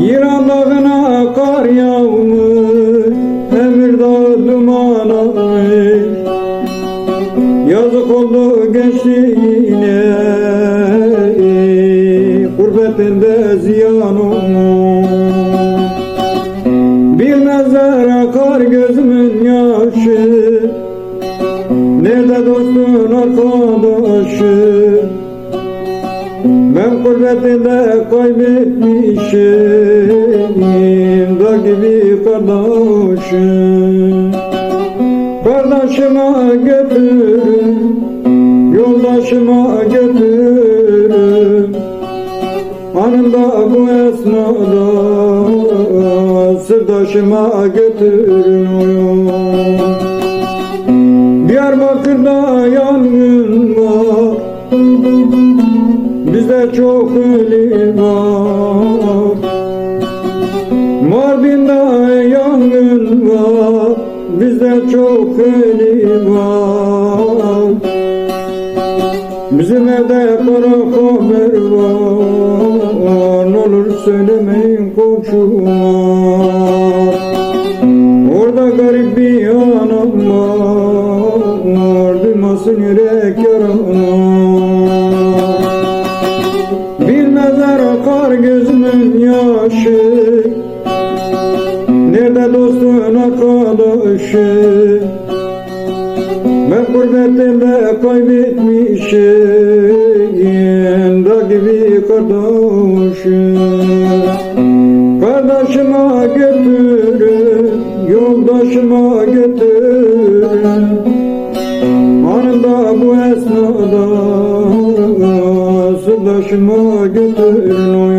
İran kar yağmış Emirdağ duman almış. Yazık oldu gençliğine Gurbetinde ziyan olmuş. Bilmezler akar gözümün yaşı Nerede dostun arkadaşı Ben gurbetinde kaybetmişim Da gibi kardeşim. Kardeşime götürün Yoldaşıma götürün Anında bu esnada Sırdaşıma götürün Diyarbakır'da yangın Bizde çok ölü var. Mardin'de yangın var. Bizde çok ölü var. Bizim evde kara haber var. Ne olur söylemeyin komşuma. Orada garip bir anam var. Duymasın yürek Nerede dostun arkadaşı Ben gurbetinde kaybetmişim Da gibi kardeşim. Kardeşime götürün Yoldaşıma götürün. Anında bu esnada Sırdaşıma götürün oy